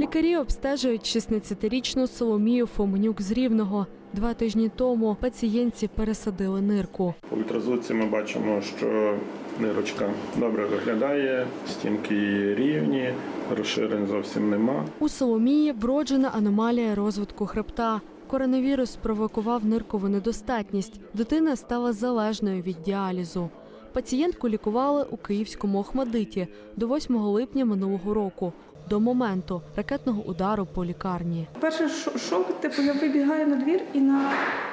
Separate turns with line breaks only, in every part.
Лікарі обстежують 16-річну Соломію Фоменюк з Рівного. Два тижні тому пацієнтці пересадили нирку.
По ультразвуці ми бачимо, що нирочка добре виглядає, стінки її рівні, розширень зовсім нема.
У Соломії вроджена аномалія розвитку хребта. Коронавірус спровокував ниркову недостатність. Дитина стала залежною від діалізу. Пацієнтку лікували у київському Охмадиті до 8 липня минулого року, до моменту ракетного удару по лікарні.
Перший шо- шок, типу, я вибігаю на двір і на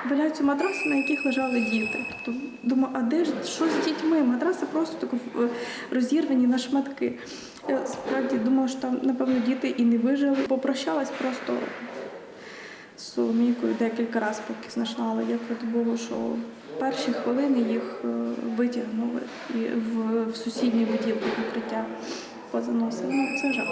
валяються матраси, на яких лежали діти. Тобто думаю, а де ж що з дітьми? Матраси просто так е, розірвані на шматки. Я справді думала, що там, напевно, діти і не вижили. Попрощалась просто з Соломійкою декілька разів, поки знайшла, але дякувати Богу, що перші хвилини їх е, витягнули в, сусідній будівлі укриття позаносили. Ну, це жах.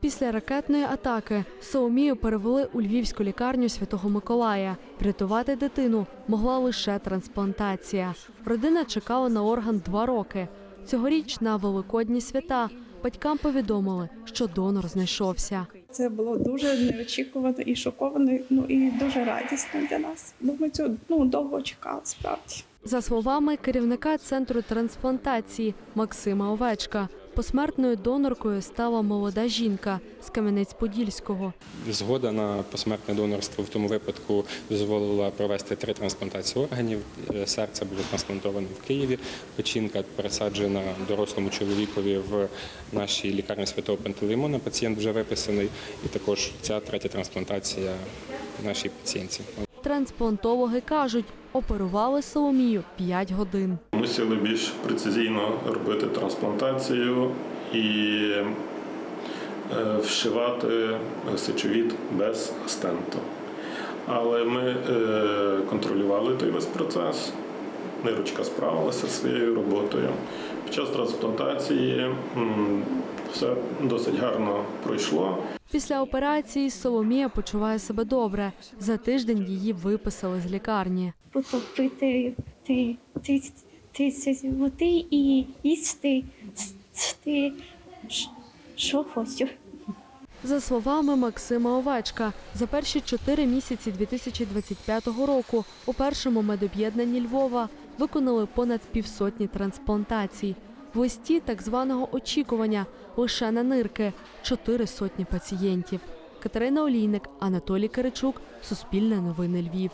Після ракетної атаки Соломію перевели у львівську лікарню Святого Миколая. Врятувати дитину могла лише трансплантація. Родина чекала на орган два роки. Цьогоріч на великодні свята батькам повідомили, що донор знайшовся.
Це було дуже неочікувано і шоковано, ну і дуже радісно для нас. Бо ми цього ну, довго чекали, справді.
За словами керівника центру трансплантації Максима Овечка, посмертною доноркою стала молода жінка з Кам'янець-Подільського.
Згода на посмертне донорство в тому випадку дозволила провести три трансплантації органів. Е, Серце було трансплантоване в Києві, печінка пересаджена дорослому чоловікові в нашій лікарні святого Пантелеймона. Пацієнт вже виписаний, і також ця третя трансплантація нашій пацієнтці.
Трансплантологи кажуть, оперували Соломію 5 годин.
Мусили більш прецизійно робити трансплантацію і е, вшивати сечовід без стенту. Але ми е, контролювали той весь процес. Нирочка справилася зі своєю роботою. Під час трансплантації все досить гарно пройшло.
Після операції Соломія почуває себе добре. За тиждень її виписали з лікарні.
потопити ти, ти, ти, ти, води і їсти ти, що хочу.
За словами Максима Овечка, за перші чотири місяці 2025 року у першому медоб'єднанні Львова виконали понад півсотні трансплантацій. В листі так званого очікування лише на нирки чотири сотні пацієнтів. Катерина Олійник, Анатолій Киричук, Суспільне новини Львів.